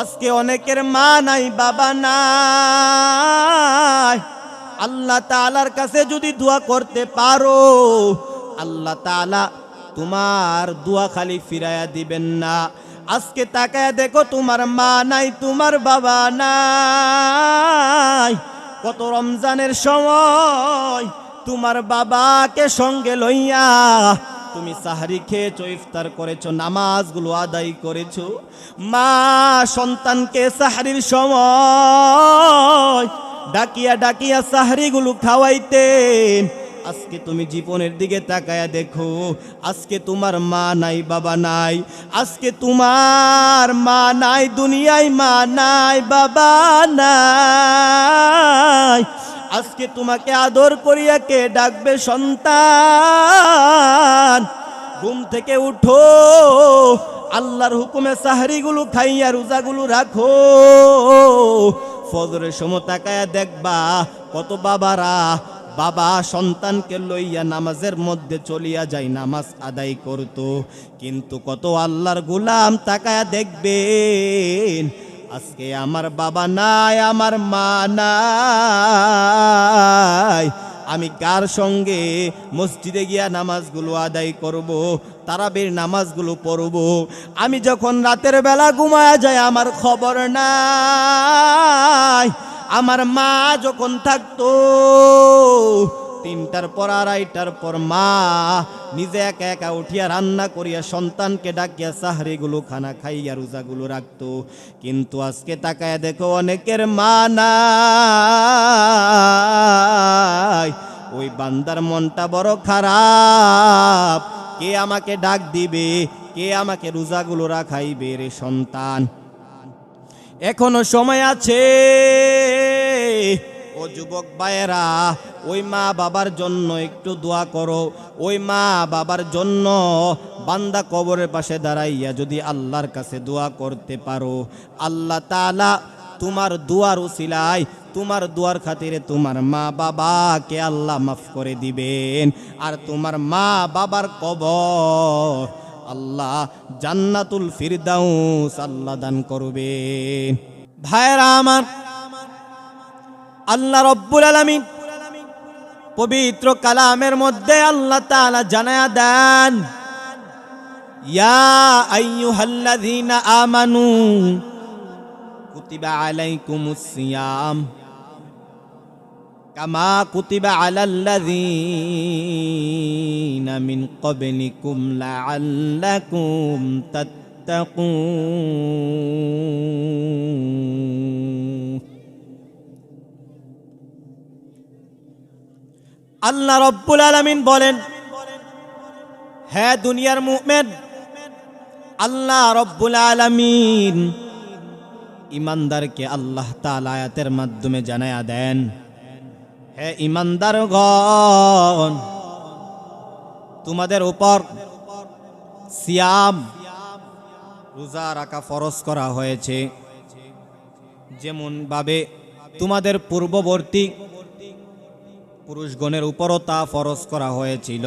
আজকে অনেকের মা নাই, বাবা নাই। আল্লাহ তাআলার কাছে যদি দোয়া করতে পারো, আল্লাহ তাআলা তোমার দোয়া খালি ফিরায়া দিবেন না। আজকে তাকায় দেখো তোমার মা নাই, তোমার বাবা নাই। কত রমজানের সময় তোমার বাবাকে সঙ্গে লইয়া তুমি সাহারি খেয়েছো, ইফতার করেছ, নামাজগুলো আদায় করেছ। মা সন্তানকে সাহারির সময় ডাকিয়া ডাকিয়া সাহারিগুলো খাওয়াইতেন। আজকে তুমি জীবনের দিকে তাকায়া দেখো, আজকে তোমার মা নাই, বাবা নাই। আজকে তোমার মা নাই, দুনিয়ায় মা নাই, বাবা নাই। আজকে তোমাকে আদর করিয়া কে ডাকবে সন্তান? ঘুম থেকে উঠো, আল্লাহর হুকুমে সাহারিগুলো খাইয়া রোজাগুলো রাখো। ফজরের সময় তাকায়া দেখবা, কত বাবারা, বাবা সন্তানকে লইয়া নামাজের মধ্যে চলিয়া যায়, নামাজ আদায় করত। কিন্তু কত আল্লাহর গুলাম তাকায়া দেখবেন আজকে আমার বাবা নাই, আমার মা নাই। আমি কার সঙ্গে মসজিদে গিয়া নামাজগুলো আদায় করব, তারাবির নামাজগুলো পড়ব? আমি যখন রাতের বেলা ঘুমায়া যায়, আমার খবর নাই। আমার মা যখন থাকতো তিনটার পর আড়াইটার পর মা, নিজে একা একা উঠিয়া রান্না করিয়া সন্তানকে ডাকিয়া সাহারিগুলো খানা খাইয়া রোজাগুলো রাখতো। কিন্তু আজকে তাকায় দেখো অনেকের মা নাই। ওই বান্দার মনটা বড় খারাপ। কে আমাকে ডাক দিবে? কে আমাকে রোজাগুলো রাখাইবে রে সন্তান? এখনও সময় আছে। ও যুবক ভাইয়েরা, ওই মা বাবার জন্য একটু দোয়া করো। ওই মা বাবার জন্য বান্দা কবরের পাশে দাঁড়াইয়া যদি আল্লাহর কাছে দোয়া করতে পারো। আল্লাহ তালা তোমার দুয়ার উসিলায়, তোমার দুয়ার খাতিরে তোমার মা বাবাকে আল্লাহ মাফ করে দিবেন। আর তোমার মা বাবার কবর আল্লাহ জান্নাতুল ফিরদাউস আল্লাহ দান করবেন। ভাইরা আমার আল্লাহ রব্বুল আলামিন পবিত্র কালামের মধ্যে আল্লাহ তাআলা জানায়া দেন আমানু কুতিবা আলাইকুমুস কামা কুতিবা আলাল্লাযীনা মিন ক্বাবলিকুম লাআল্লাকুম তাত্তাকুন। আল্লাহ রব্বুল আলামিন বলেন হ্যাঁ দুনিয়ার মুমিন, আল্লাহ রব্বুল আলামিন ইমানদারকে আল্লাহ তাআলা আয়াতের মাধ্যমে জানায়া দেন। হে ইমানদারগণ তোমাদের উপর সিয়াম, রোজা রাখা ফরজ করা হয়েছে। যেমন ভাবে তোমাদের পূর্ববর্তী পুরুষগণের উপরও তা ফরজ করা হয়েছিল।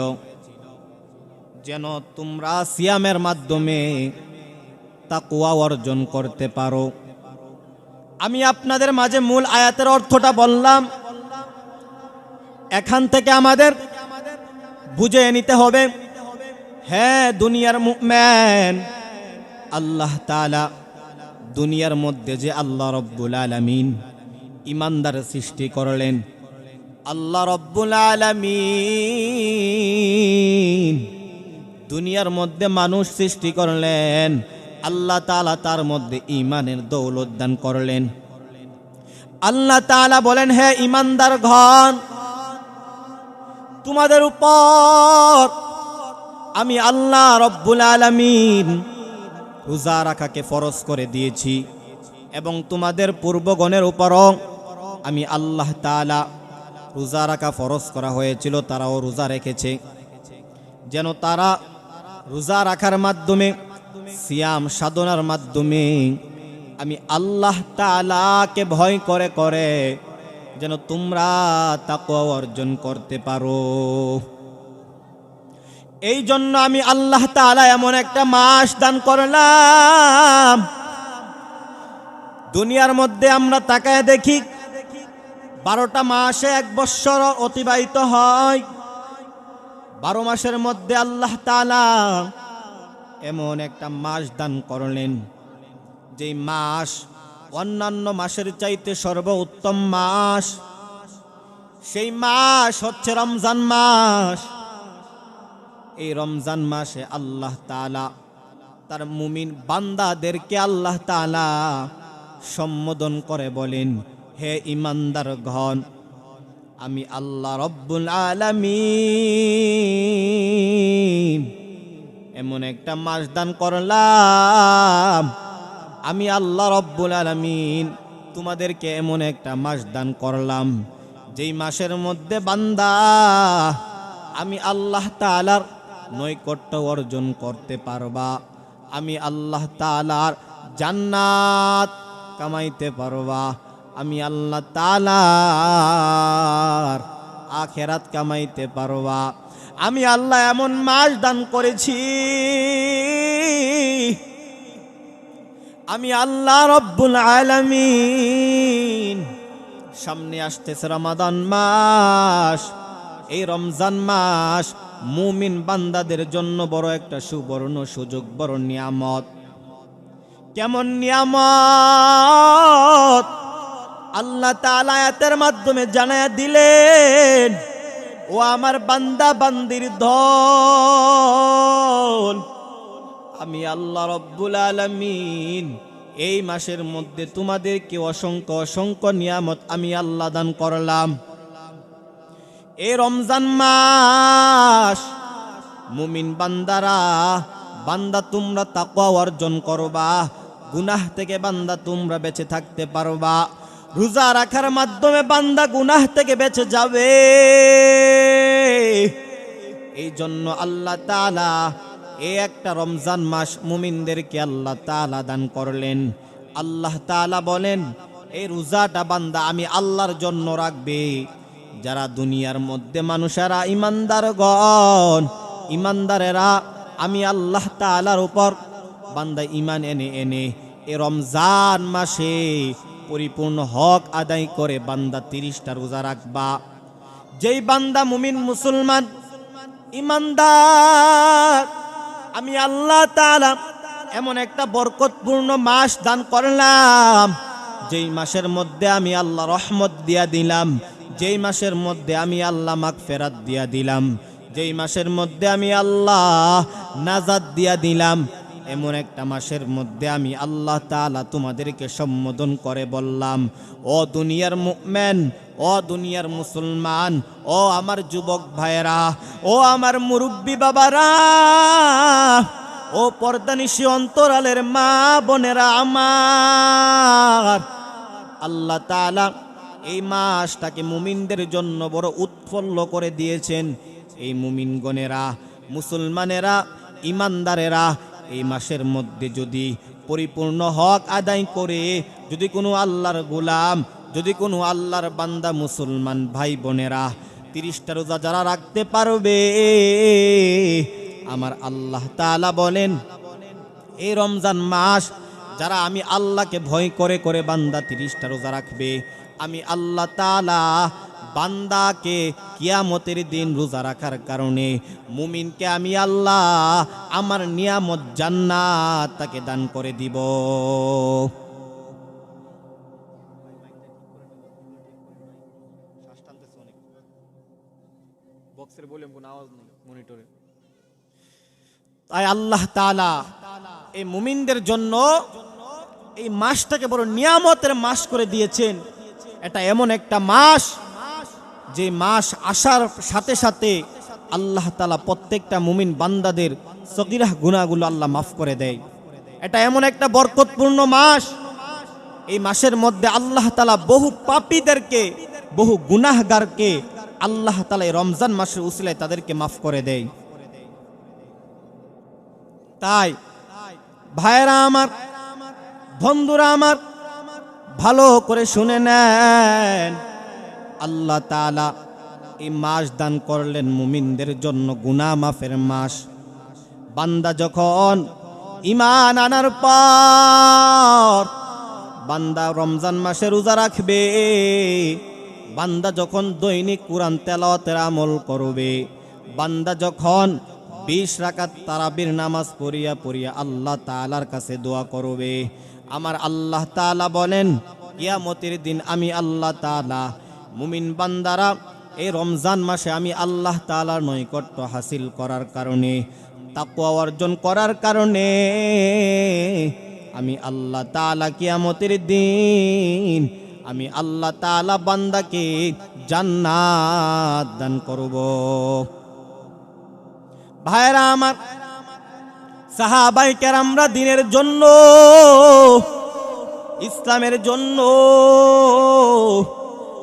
যেন তোমরা সিয়ামের মাধ্যমে তাকুয়া অর্জন করতে পারো। আমি আপনাদের মাঝে মূল আয়াতের অর্থটা বললাম। এখান থেকে আমাদের বুঝে নিতে হবে হ্যাঁ দুনিয়ার মুকম্যান আল্লাহ তাআলা দুনিয়ার মধ্যে যে আল্লাহ রব্বুল আলামিন ইমানদার সৃষ্টি করলেন আল্লাহ রব্বুল আলামিন। দুনিয়ার মধ্যে মানুষ সৃষ্টি করলেন, আল্লাহ তালা তার মধ্যে ইমানের দৌলত দান করলেন। আল্লাহ তালা বলেন, হে ইমানদার ঘন তোমাদের উপর আমি আল্লাহ রব্বুল আলামিন রোজা রাখাকে ফরজ করে দিয়েছি এবং তোমাদের পূর্বগণের উপরও আমি আল্লাহ তাআলা রোজা রাখা ফরজ করা হয়েছিল, তারাও রোজা রেখেছে। যেন তারা রোজা রাখার মাধ্যমে, সিয়াম সাধনার মাধ্যমে, আমি আল্লাহ তাআলাকে ভয় করে করে যেন তোমরা তাকওয়া অর্জন করতে পারো। এই জন্য আমি আল্লাহ তাআলা এমন একটা মাস দান করলাম। দুনিয়ার মধ্যে আমরা তাকায় দেখি বারোটা মাসে এক বৎসর অতিবাহিত হয়। বারো মাসের মধ্যে আল্লাহ তালা এমন একটা মাস দান করলেন, যেই মাস অন্যান্য মাসের চাইতে সর্বোত্তম মাস। সেই মাস হচ্ছে রমজান মাস। এই রমজান মাসে আল্লাহ তালা তার মুমিন বান্দাদেরকে আল্লাহ তালা সম্বোধন করে বলেন হে ইমানদার ঘন আমি আল্লাহ রব্বুল আলামিন। এমন একটা মাস দান করলাম, আমি আল্লাহ রব্বুল আলামিন। তোমাদেরকে এমন একটা মাস দান করলাম, যেই মাসের মধ্যে বান্দা, আমি আল্লাহ তালার নৈকট্য অর্জন করতে পারবা, আমি আল্লাহ তালার জান্নাত কামাইতে পারবা। আমি আল্লাহ তালার আখেরাত কামাইতে পারবা। আমি আল্লাহ এমন মাস দান করেছি, আমি আল্লাহ রব্বুল আলামিন। সামনে আসতেছে রমাদান মাস, এই রমজান মাস মুমিন বান্দাদের জন্য বড় একটা সুবর্ণ সুযোগ, বড় নিয়ামত। কেমন নিয়ামত? আল্লাহ তাআলা আয়াতের মাধ্যমে জানায়া দিলেন, ও আমার বান্দা বান্দির ধন আমি আল্লাহ রব্বুল আলামিন, এই মাসের মধ্যে তোমাদেরকে অসংখ্য অসংখ্য নিয়ামত আমি আল্লাহ দান করলাম। এই রমজান মাস, মুমিন বান্দারা, বান্দা তোমরা তাকওয়া অর্জন করবা, গুনাহ থেকে বান্দা তোমরা বেঁচে থাকতে পারবা। রোজা রাখার মাধ্যমে বান্দা গুনাহ থেকে বেঁচে যাবে। এই জন্য আল্লাহ তাআলা এ একটা রমজান মাস মুমিনদেরকে আল্লাহ তালা দান করলেন। আল্লাহ তাআলা বলেন, এই রোজাটা বান্দা আমি আল্লাহর জন্য রাখবে। যারা দুনিয়ার মধ্যে মানুষেরা ইমানদার গণ, ইমানদারেরা, আমি আল্লাহ তাআলার উপর বান্দা ইমান এনে এনে এ রমজান মাসে পরিপূর্ণ হক আদায় করে বান্দা তিরিশটা রোজা রাখবা। যেই বান্দা মুমিন মুসলমান, ইমানদার, আমি আল্লাহ তাআলা এমন একটা বরকতপূর্ণ মাস দান করলাম, যেই মাসের মধ্যে আমি আল্লাহ রহমত দিয়া দিলাম, যেই মাসের মধ্যে আমি আল্লাহ মাগ ফেরাত দিয়া দিলাম, যেই মাসের মধ্যে আমি আল্লাহ নাজাদ দিয়া দিলাম এমন একটা মাসের মধ্যে আমি আল্লাহ তাআলা তোমাদেরকে সম্বোধন করে বললাম, ও দুনিয়ার মুকমেন ও দুনিয়ার মুসলমান, ও আমার যুবক ভাইয়েরা, ও আমার মুরব্বী বাবারা, ও পর্দানিশি অন্তরালের মা বোনেরা আমার, আল্লাহ তাআলা এই মাসটাকে মুমিনদের জন্য বড় উৎফুল্ল করে দিয়েছেন। এই মুমিনগণেরা, মুসলমানেরা, ইমানদারেরা এই মাসের মধ্যে যদি পরিপূর্ণ হক আদায় করে, যদি কোনো আল্লাহর গোলাম, যদি কোনো আল্লাহর বান্দা মুসলমান ভাই বোনেরা তিরিশটা রোজা যারা রাখতে পারবে, আমার আল্লাহ তাআলা বলেন এই রমজান মাস যারা আমি আল্লাহকে ভয় করে করে বান্দা তিরিশটা রোজা রাখবে, আমি আল্লাহ তাআলা বান্দাকে কিয়ামতের দিন রোজা রাখার কারণে মুমিনকে আমি আল্লাহ আমার নিয়ামত জান্নাত তাকে দান করে দিব। তাই আল্লাহ তাআলা এই মুমিনদের জন্য এই মাসটাকে বড় নিয়ামতের মাস করে দিয়েছেন। এটা এমন একটা মাস যে মাস আসার সাথে সাথে আল্লাহ তালা প্রত্যেকটা মুমিন বান্দাদের সগিরাহ গুণাগুলো আল্লাহ মাফ করে দেয়। এটা এমন একটা বরকতপূর্ণ মাস। এই মাসের মধ্যে আল্লাহ তালা বহু পাপীদেরকে, বহু গুনাহগারকে আল্লাহ তালা রমজান মাসের উসিলায় তাদেরকে মাফ করে দেয়। তাই ভাইয়েরা আমার, বন্ধুরা আমার, ভালো করে শুনে নেন। আল্লাহ তাআলা এই মাস দান করলেন মুমিনদের জন্য গুনা মাফের মাস। বান্দা যখন ইমান আনার পর বান্দা রমজান মাসে রোজা রাখবে, বান্দা যখন দৈনিক কোরআন তেলাওয়াতের আমল করবে, বান্দা যখন বিশ রাকাত তারাবির নামাজ পড়িয়া পড়িয়া আল্লাহ তালার কাছে দোয়া করবে, আমার আল্লাহ তাআলা বলেন, কিয়ামতের দিন আমি আল্লাহ তাআলা মুমিন বান্দারা, এই রমজান মাসে আমি আল্লাহ তাআলার নৈকট্য হাসিল করার কারণে, তাকওয়া অর্জন করার কারণে, আমি আল্লাহ তাআলা কিয়ামতের দিন, আমি আল্লাহ তাআলা বান্দাকে জান্নাত দান করব। ভাইরা আমার, সাহাবাই কেরামরা দিনের জন্য, ইসলামের জন্য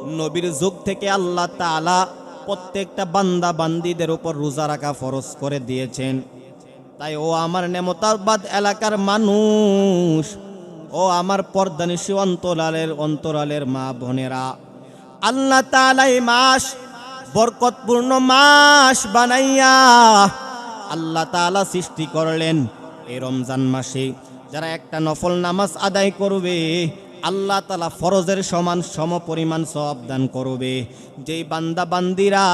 নবীর যুগ থেকে আল্লাহ তাআলা প্রত্যেকটা বান্দা বান্দিদের উপর রোজা রাখা ফরজ করে দিয়েছেন। তাই ও আমার নেমতাবাদ এলাকার মানুষ, ও আমার পর্দানিশী অন্তরালের অন্তরালের মা বোনেরা। আল্লাহ তাআলা এই মাস বরকতপূর্ণ মাস বানাইয়া আল্লাহ তাআলা সৃষ্টি করলেন এই রমজান মাসে। যারা একটা নফল নামাজ আদায় করবে আল্লাহ তালা ফরজের সমান সম পরিমাণ সব দান করবে। যেই বান্দা বান্দিরা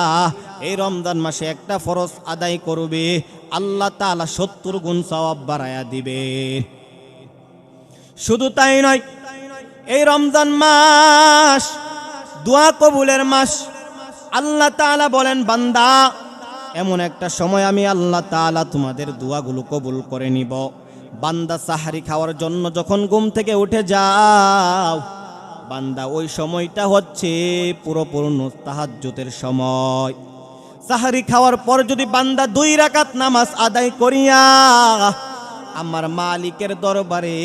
এই রমজান মাসে একটা ফরজ আদায় করবে, আল্লাহ তালা সত্তর গুণ সব বাড়ায়া দিবে। শুধু তাই নয়, এই রমজান মাস, দোয়া কবুলের মাস, আল্লাহ তাআলা বলেন, বান্দা, এমন একটা সময় আমি আল্লাহ তাআলা তোমাদের দোয়াগুলো কবুল করে নিব। বান্দা সাহারি খাওয়ার জন্য যখন ঘুম থেকে উঠে যাও, বান্দা ওই সময়টা হচ্ছে পুরোপূর্ণ তাহাজ্জুতের সময়। সাহারি খাওয়ার পর যদি বান্দা দুই রাকাত নামাজ আদায় করিয়া আমার মালিকের দরবারে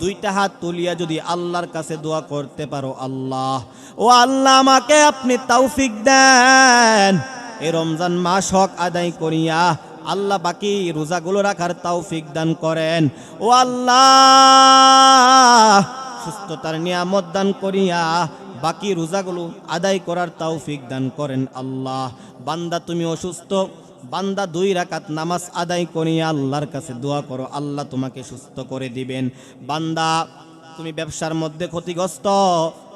দুইটা হাত তুলিয়া যদি আল্লাহর কাছে দোয়া করতে পারো আল্লাহ, ও আল্লাহ আমাকে আপনি তৌফিক দেন। এই রমজান মাস হক আদায় করিয়া আল্লাহ বাকি রোজাগুলো রাখার তৌফিক দান করেন। ও আল্লাহ, সুস্থতার নিয়ামত দান করিয়া বাকি রোজাগুলো আদায় করার তৌফিক দান করেন আল্লাহ। বান্দা তুমি অসুস্থ, বান্দা দুই রাকাত নামাজ আদায় করিয়া আল্লাহর কাছে দোয়া করো, আল্লাহ তোমাকে সুস্থ করে দিবেন। বান্দা, তুমি ব্যবসার মধ্যে ক্ষতিগ্রস্ত,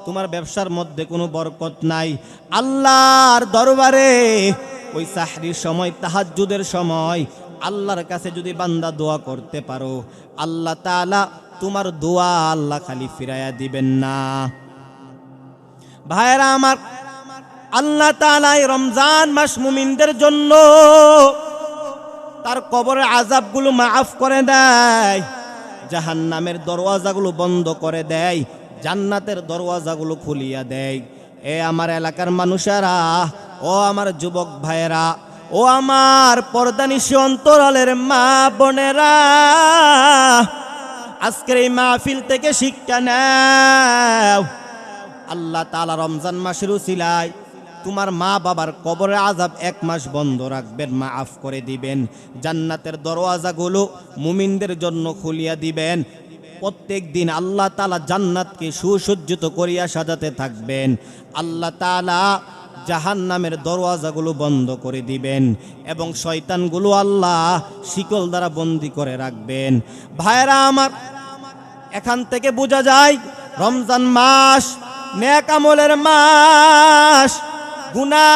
তোমার ব্যবসার মধ্যে কোনো বরকত নাই। আল্লাহর দরবারে ওই সাহরির সময়, তাহাজ্জুদের সময় আল্লাহর কাছে যদি বান্দা দোয়া করতে পারো, আল্লাহ তাআলা তোমার দোয়া আল্লাহ খালি ফিরাইয়া দিবেন না। ভাইরা আমার, আল্লাহ তাআলা এই রমজান মাস মুমিনদের জন্য তার কবরের আজাবগুলো মাফ করে দেয় জাহান জাহান্নামের দরওয়াজাগুলো বন্ধ করে দেয়, জান্নাতের দরওয়াজাগুলো খুলিয়া দেয়। এ আমার এলাকার মানুষেরা ও আমার যুবক ভাইয়েরা, ও আমার পর্দানিশী অন্তরালের মা বোনেরা, আজকের এই মাহফিল থেকে শিক্ষা নাও। আল্লাহ তাআলা রমজান মাসের উসিলায় তোমার মা বাবার কবরে আজাব এক মাস বন্ধ রাখবেন, মাফ করে দিবেন। জান্নাতের দরওয়াজাগুলো মুমিনদের জন্য খুলিয়া দিবেন। প্রত্যেক দিন আল্লাহ তাআলা জান্নাতকে সুসজ্জিত করিয়া সাজাতে থাকবেন। আল্লাহ তাআলা জাহান্নামের দরওয়াজাগুলো বন্ধ করে দিবেন এবং শয়তানগুলো আল্লাহ শিকল দ্বারা বন্দি করে রাখবেন। ভাইরা আমার, এখান থেকে বোঝা যায় রমজান মাস নেক আমলের মাস গুনা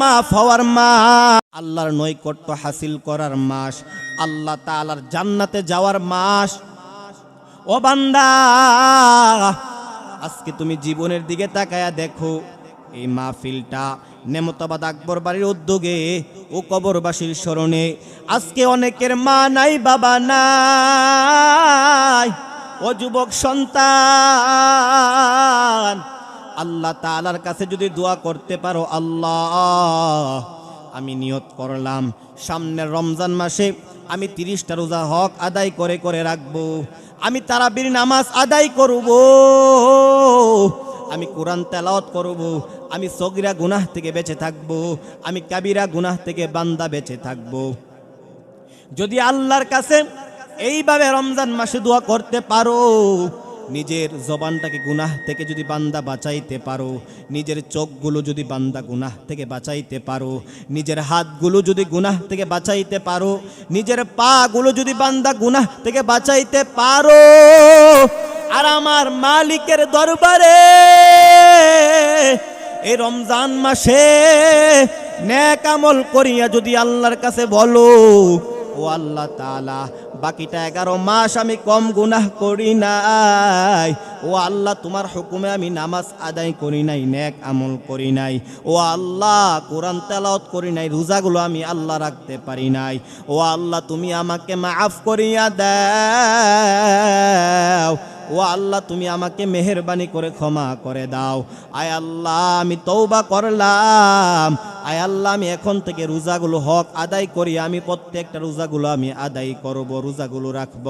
মাফ হওয়ার মাস, আল্লাহর নৈকট্য হাসিল করার মাস, আল্লাহ তাআলার জান্নাতে যাওয়ার মাস। ও বান্দা, আজকে তুমি জীবনের দিকে তাকায়া দেখো এই মাহফিলটা নেমতাবাদ আকবর বাড়ির উদ্যোগে ও কবরবাসীর স্মরণে। আজকে অনেকের মা নাই, বাবা নাই। ও যুবক সন্তান, আল্লাহ তাআলার কাছে যদি দোয়া করতে পারো, আল্লাহ, আমি নিয়ত করলাম। সামনের রমজান মাসে আমি তিরিশটা রোজা হক আদায় করে করে রাখব। আমি তারাবির নামাজ আদায় করব। আমি কোরআন তেলাওয়াত করব, আমি সগিরা গুনাহ থেকে বেঁচে থাকব, আমি কাবিরা গুনাহ থেকে বান্দা বেঁচে থাকব। যদি আল্লাহর কাছে এইভাবে রমজান মাসে দোয়া করতে পারো, নিজের জবানটাকে গুনাহ থেকে যদি বান্দা বাঁচাইতে পারো, নিজের চোখগুলো যদি বান্দা গুনাহ থেকে বাঁচাইতে পারো, নিজের হাতগুলো যদি গুনাহ থেকে বাঁচাইতে পারো, নিজের পাগুলো যদি বান্দা গুনাহ থেকে বাঁচাইতে পারো আর আমার মালিকের দরবারে এই রমজান মাসে ন্যাক করিয়া যদি আল্লাহর কাছে বলো ও আল্লাহ তালা বাকিটা এগারো মাস আমি কম গুনাহ করি নাই। ও আল্লাহ, তোমার হুকুমে আমি নামাজ আদায় করি নাই ন্যাক আমল করি নাই। ও আল্লাহ, কোরআন তেলাওত করি নাই, রোজাগুলো আমি আল্লাহ রাখতে পারি নাই। ও আল্লাহ, তুমি আমাকে মাফ করিয়া দাও। ও আল্লাহ, তুমি আমাকে মেহেরবানি করে ক্ষমা করে দাও। আয় আল্লাহ, আমি তৌবা করলাম। আয় আল্লাহ, আমি এখন থেকে রোজাগুলো হক আদায় করি, আমি প্রত্যেকটা রোজাগুলো আমি আদায় করব, রোজাগুলো রাখব।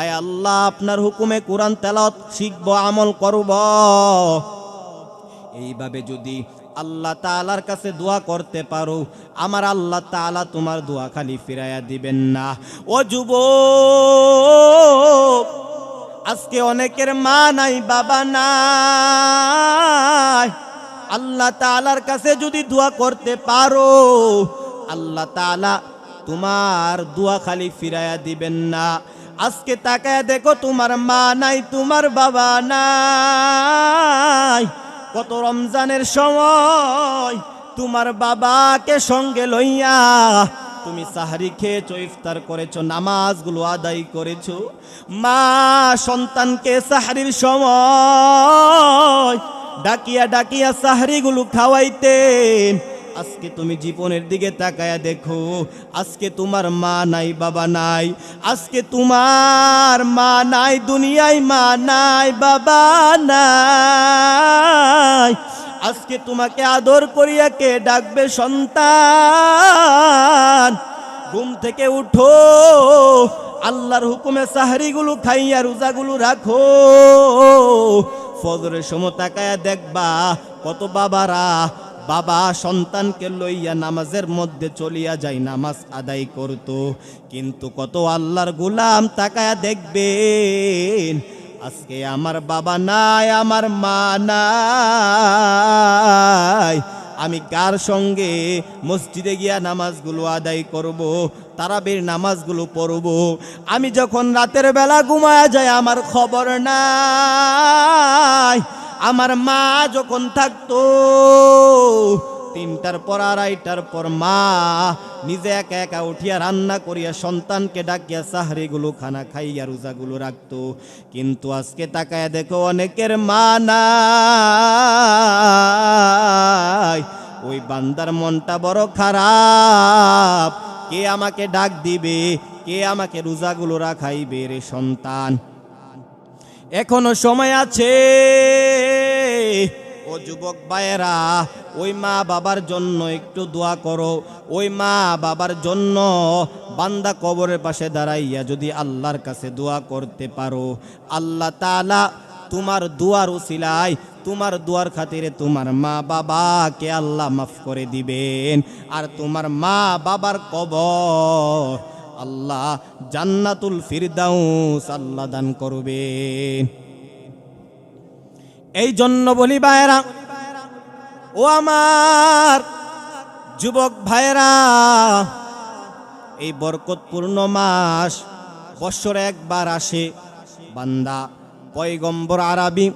আয় আল্লাহ, আপনার হুকুমে কোরআন তেলাওয়াত শিখব, আমল করব। এইভাবে যদি আল্লাহ তাআলার কাছে দোয়া করতে পারো, আমার আল্লাহ তাআলা তোমার দোয়া খালি ফিরাইয়া দিবেন না। ও যুবক, আজকে অনেকের মা নাই, বাবা নাই। আল্লাহ তালার কাছে যদি দোয়া করতে পারো, আল্লাহ তাআলা তোমার দোয়া খালি ফিরাইয়া দিবেন না। আজকে তাকায় দেখো তোমার মা নাই, তোমার বাবা নাই। কত রমজানের সময় তোমার বাবাকে সঙ্গে লইয়া তুমি সাহারি খেয়েছো, ইফতার করেছ, নামাজগুলো আদায় করেছ। মা সন্তানকে সাহারির সময় ডাকিয়া ডাকিয়া সাহারিগুলো খাওয়াইতেন আজকে তুমি জীবনের দিকে তাকায়া দেখো, আজকে তোমার মা নাই, বাবা নাই, আজকে তোমার মা নাই, দুনিয়ায় মা নাই, বাবা নাই। আজকে তোমাকে আদর করিয়া কে ডাকবে সন্তান? ঘুম থেকে উঠো, আল্লাহর হুকুমে সাহারিগুলো খাইয়া রোজাগুলো রাখো। ফজরের সময় তাকায়া দেখবা, কত বাবারা, বাবা সন্তানকে লইয়া নামাজের মধ্যে চলিয়া যায়, নামাজ আদায় করত। কিন্তু কত আল্লাহর গুলাম তাকায়া দেখবেন, আজকে আমার বাবা নাই, আমার মা নাই। আমি কার সঙ্গে মসজিদে গিয়া নামাজগুলো আদায় করব, তারাবির নামাজগুলো পড়ব? আমি যখন রাতের বেলা ঘুমায়া যায়, আমার খবর নাই। আমার মা যখন থাকতো, তিনটার পর আড়াইটার পর মা নিজে একা একা উঠিয়া রান্না করিয়া সন্তানকে ডাকিয়া সাহারিগুলো খানা খাইয়া রোজাগুলো রাখতো। কিন্তু আজকে তাকায় দেখো, অনেকের মা ওই বান্দার মনটা বড় খারাপ। কে আমাকে ডাক দিবে? কে আমাকে রোজাগুলো রাখাইবে রে সন্তান? এখনও সময় আছে। ও যুবক ভাইয়েরা, ওই মা বাবার জন্য একটু দোয়া করো। ওই মা বাবার জন্য বান্দা কবরের পাশে দাঁড়াইয়া যদি আল্লাহর কাছে দোয়া করতে পারো, আল্লাহ তাআলা তোমার দুয়ার উসিলায়, তোমার দুয়ার খাতিরে তোমার মা বাবাকে আল্লাহ মাফ করে দিবেন। আর তোমার মা বাবার কবর আল্লাহ জান্নাতুল ফিরদাউস আল্লাহ দান করবেন। এই জন্য বলি ভাইয়েরা, ও আমার যুবক ভাইয়েরা, এই বরকতপূর্ণ মাস বৎসরে একবার আসে বান্দা। পয়গম্বর আরবি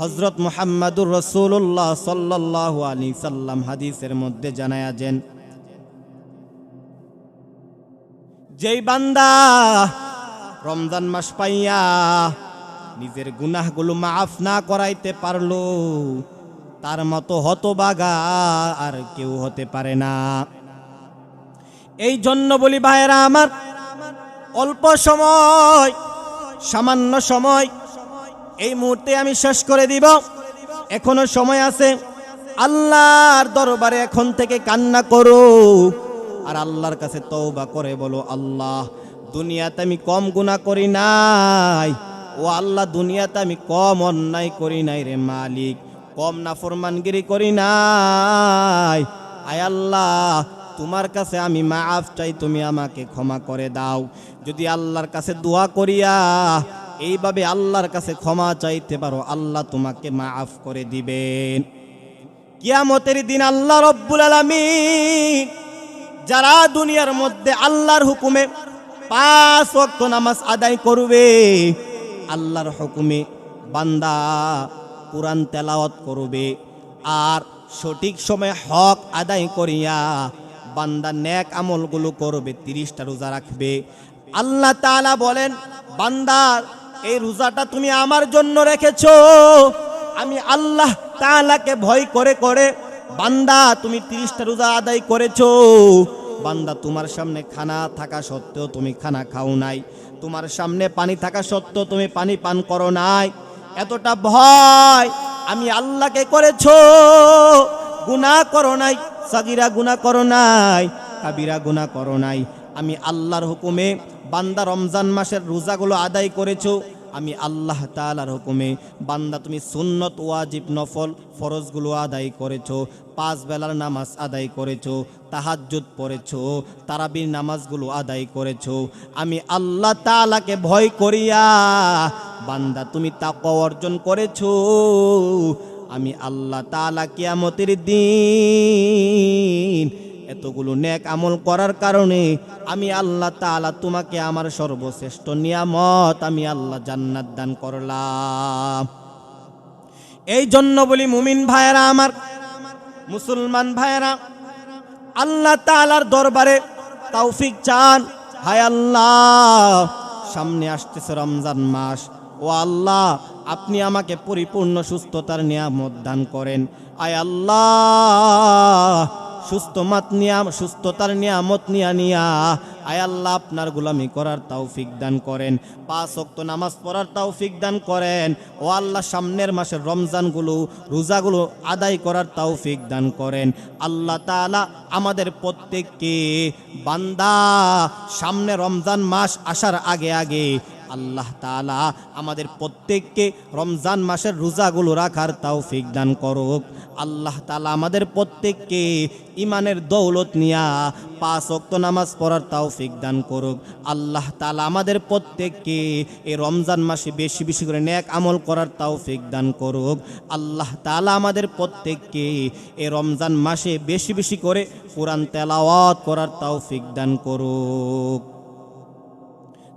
হজরত মুহাম্মাদুর রসুল্লাহ সাল্লাহ আলী সাল্লাম হাদিসের মধ্যে জানায়া যেন, যেই বান্দা রমজান মাস পাইয়া নিজের গুনাহগুলো মাফ না করাইতে পারল, তার মতো হতবাগা আর কেউ হতে পারে না। এই জন্য বলি ভাইয়েরা আমার, অল্প সময়, সামান্য সময় এই মুহূর্তে আমি শেষ করে দিব। এখনও সময় আছে। আল্লাহর দরবারে এখন থেকে কান্না করো। আর আল্লাহর কাছে তওবা করে বলো, আল্লাহ, দুনিয়াতে আমি কম গুনাহ করি নাই। ও আল্লাহ, দুনিয়াতে আমি কম অন্যায় করি নাই রে মালিক। কম নাফরমানগিরি করি নাই। আয় আল্লাহ, তোমার কাছে আমি মাফ চাই, তুমি আমাকে ক্ষমা করে দাও। যদি আল্লাহর কাছে দোয়া করিয়া এইভাবে আল্লাহর কাছে ক্ষমা চাইতে পারো, আল্লাহ তোমাকে মাফ করে দিবেন। কিয়ামতের দিন আল্লাহ রব্বুল আলামিন যারা দুনিয়ার মধ্যে আল্লাহর হুকুমে পাঁচ ওয়াক্ত নামাজ আদায় করবে, আল্লাহর হুকুমে বান্দা কোরআন তেলাওয়াত করবে। আর সঠিক সময়ে হক আদায় করিয়া বান্দা নেক আমলগুলো করবে, তিরিশটা রোজা রাখবে। আল্লাহ তাআলা বলেন, বান্দা এই রোজাটা তুমি আমার জন্য রেখেছ। আমি আল্লাহ তাআলাকে ভয় করে করে বান্দা তুমি তিরিশটা রোজা আদায় করেছ। বান্দা তোমার সামনে খানা থাকা সত্ত্বেও তুমি খানা খাও নাই। তোমার সামনে পানি থাকা সত্ত্বেও তুমি পানি পান করো নাই। এতটা ভয় আমি আল্লাহকে করেছ। গুনাহ করো নাই, সাগিরা গুনাহ করো নাই, কাবিরা গুনাহ করো নাই। আমি আল্লাহর হুকুমে বান্দা রমজান মাসের রোজাগুলো আদায় করেছ, আমি আল্লাহ তাআলার হুকুমে বান্দা তুমি সুন্নত, ওয়াজিব, নফল ফরজগুলো আদায় করেছ, পাঁচ বেলার নামাজ আদায় করেছ, তাহাজ্জুদ পড়েছো, তারাবির নামাজগুলো আদায় করেছ। আমি আল্লাহ তাআলাকে ভয় করিয়া বান্দা তুমি তাকওয়া অর্জন করেছ, আমি আল্লাহ তাআলা কিয়ামতের দিন এতগুলো নেক আমল করার কারণে আমি আল্লাহ তাআলা তোমাকে আমার সর্বশ্রেষ্ঠ নিয়ামত আমি আল্লাহ জান্নাত দান করলাম। এই জন্য বলি মুমিন ভাইয়েরা আমার, মুসলমান ভাইয়েরা, আল্লাহ তাআলার দরবারে তৌফিক চান। হায় আল্লাহ, সামনে আসতেছে রমজান মাস। ও আল্লাহ, আপনি আমাকে পরিপূর্ণ সুস্থতার নিয়ামত দান করেন। আয় আল্লাহ সুস্থ মাত নিয়াম সুস্থতার নিয়ামত নিয়া নিয়া। আয় আল্লাহ, আপনার গুলামি করার তৌফিক দান করেন। পাঁচ অক্ত নামাজ পড়ার তৌফিক দান করেন। ও আল্লাহ, সামনের মাসের রমজানগুলো, রোজাগুলো আদায় করার তৌফিক দান করেন। আল্লাহ তাআলা আমাদের প্রত্যেককে বান্দা, সামনে রমজান মাস আসার আগে আগে আল্লাহ তালা আমাদের প্রত্যেককে রমজান মাসের রোজাগুলো রাখার তাও দান করুক। আল্লাহ তালা আমাদের প্রত্যেককে ইমানের দৌলত নিয়া পাঁচ অক্ত নামাজ পড়ার তাও দান করুক। আল্লাহ তালা আমাদের প্রত্যেককে এই রমজান মাসে বেশি বেশি করে ন্যাক আমল করার তাও দান করুক। আল্লাহ তালা আমাদের প্রত্যেককে এই রমজান মাসে বেশি বেশি করে কোরআন তেলাওয়াত করার তাও দান করুক।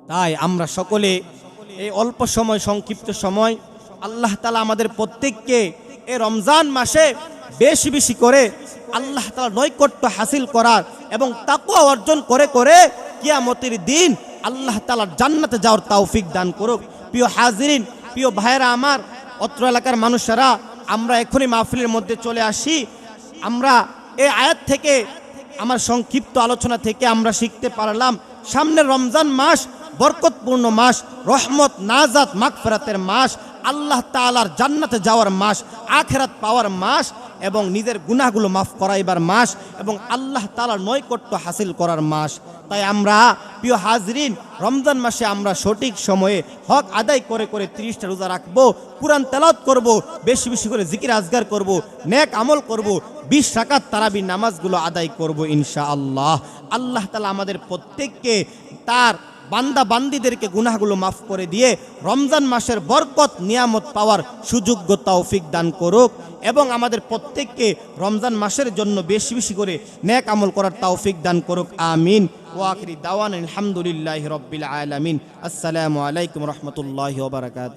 তাই আমরা সকলে এই অল্প সময়, সংক্ষিপ্ত সময় আল্লাহ তালা আমাদের প্রত্যেককে এ রমজান মাসে বেশি বেশি করে আল্লাহ তালা নৈকট্য হাসিল করার এবং তাকুয়া অর্জন করে করে কিয়ামতের দিন আল্লাহ তালার জান্নাতে যাওয়ার তাওফিক দান করুক। প্রিয় হাজিরিন, প্রিয় ভাইয়েরা আমার, অত্র এলাকার মানুষেরা, আমরা এখনই মাহফিলের মধ্যে চলে আসি। আমরা এই আয়াত থেকে, আমার সংক্ষিপ্ত আলোচনা থেকে আমরা শিখতে পারলাম, সামনের রমজান মাস বরকতপূর্ণ মাস, রহমত, নাজাত, মাগফেরাতের মাস, আল্লাহ তাআলার জান্নাতে যাওয়ার মাস, আখেরাত পাওয়ার মাস এবং নিজের গুনাহগুলো মাফ করাইবার মাস এবং আল্লাহ তাআলার নৈকট্য হাসিল করার মাস। তাই আমরা, প্রিয় হাজরিন, রমজান মাসে আমরা সঠিক সময়ে হক আদায় করে করে তিরিশটা রোজা রাখব, কোরআন তেলাত করব, বেশি বেশি করে জিকির আজগার করব, নেক আমল করব, বিশ রাকাত তারাবি নামাজগুলো আদায় করব ইনশা আল্লাহ আল্লাহ তালা আমাদের প্রত্যেককে তার বান্দা বান্দিদেরকে গুনাহগুলো মাফ করে দিয়ে রমজান মাসের বরকত, নিয়ামত পাওয়ার সুযোগ্য তৌফিক দান করুক এবং আমাদের প্রত্যেককে রমজান মাসের জন্য বেশি বেশি করে ন্যাক আমল করার তৌফিক দান করুক। আমিন। ওয়াকরি দাওয়ান আলহামদুলিল্লাহ রব্বিল আলমিন। আসসালামু আলাইকুম রহমতুল্লাহ বারাকাত